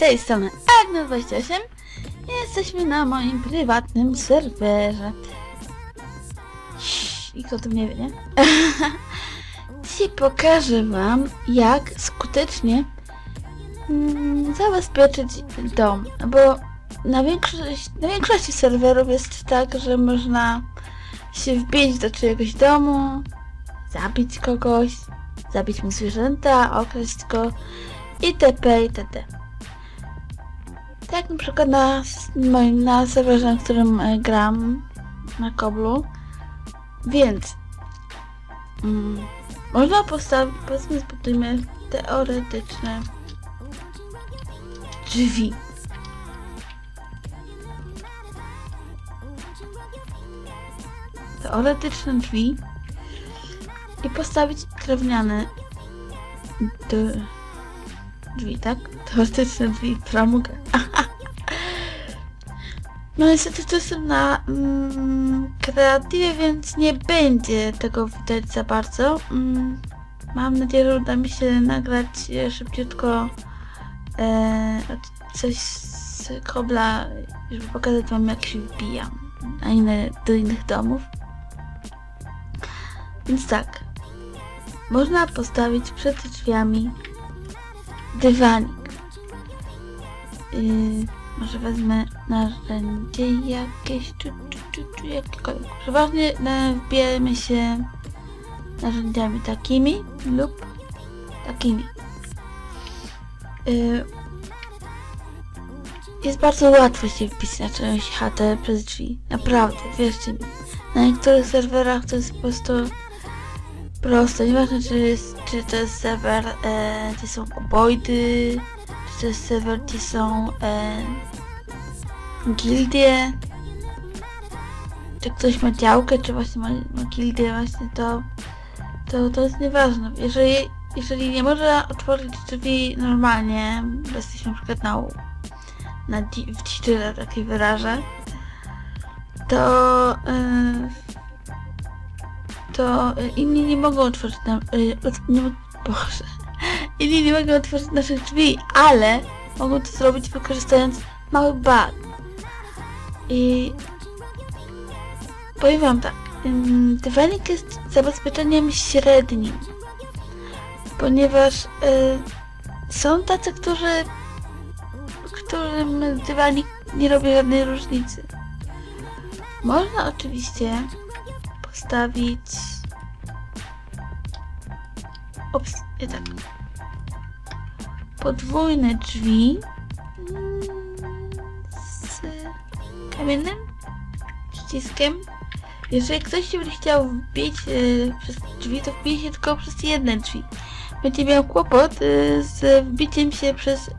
tej strony Agnes28 i jesteśmy na moim prywatnym serwerze. Ciii, Nikt o tym nie wie, nie? Dzisiaj pokażę wam, jak skutecznie mm, zabezpieczyć dom, bo na, większość, na większości serwerów jest tak, że można się wbić do czyjegoś domu, zabić kogoś, zabić mu zwierzęta, okraść go itp. itd. Tak na przykład na moim na serwerze, na którym e, gram na koblu. Więc mm, można postawić, powiedzmy zbudujmy teoretyczne drzwi. Teoretyczne drzwi i postawić drewniane d- drzwi, tak? Teoretyczne drzwi, framugę. No niestety to jestem na mm, kreatywie, więc nie będzie tego widać za bardzo. Mm, mam nadzieję, że uda mi się nagrać e, szybciutko e, coś z kobla, żeby pokazać wam jak się wbijam na inne, do innych domów. Więc tak, można postawić przed drzwiami dywanik. Yy, może wezmę narzędzie jakieś, czy, czy, czy, czy jakiekolwiek. Przeważnie wbijamy się narzędziami takimi lub takimi. Yy, jest bardzo łatwo się wbić na czyjąś chatę przez drzwi. Naprawdę, wierzcie mi. Na niektórych serwerach to jest po prostu proste. Nieważne czy, czy to jest serwer, e, gdzie są kuboidy, czy to jest serwer, gdzie są e, gildie, czy ktoś ma działkę, czy właśnie ma, ma gildię właśnie, to, to, to jest nieważne. Jeżeli, jeżeli nie można otworzyć drzwi normalnie, bo jesteśmy na przykład na, na w dziczy, tak się wyrażę, to e, to y, inni nie mogą otworzyć nam... Y, nie, Boże. Inni nie mogą otworzyć naszych drzwi, ale mogą to zrobić wykorzystując mały bug. I powiem wam tak. ym, Dywanik jest zabezpieczeniem średnim. Ponieważ y, są tacy, którzy którym dywanik nie robi żadnej różnicy. Można oczywiście postawić Ops, tak. Podwójne drzwi mm, z kamiennym przyciskiem. Jeżeli ktoś się będzie chciał wbić y, przez drzwi, to wbije się tylko przez jedne drzwi. Będzie miał kłopot y, z wbiciem się przez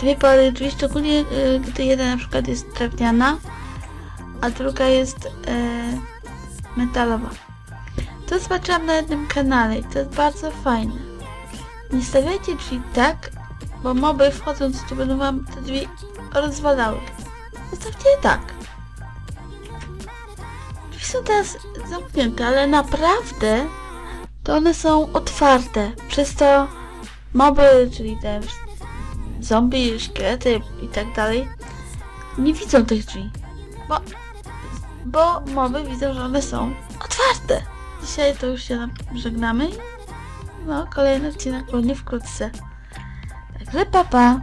dwie pary drzwi, szczególnie y, gdy jedna na przykład jest drewniana, a druga jest metalowa. To zobaczyłam na jednym kanale i to jest bardzo fajne. Nie stawiajcie drzwi tak, bo moby wchodząc tu będą wam te drzwi rozwalały. Zostawcie je tak. Drzwi są teraz zamknięte, ale naprawdę to one są otwarte. Przez to moby, czyli te zombie, szkielety i tak dalej, nie widzą tych drzwi. Bo, bo moby widzą, że one są otwarte. Dzisiaj to już się żegnamy. No, kolejny odcinek pewnie wkrótce. Także papa. Pa.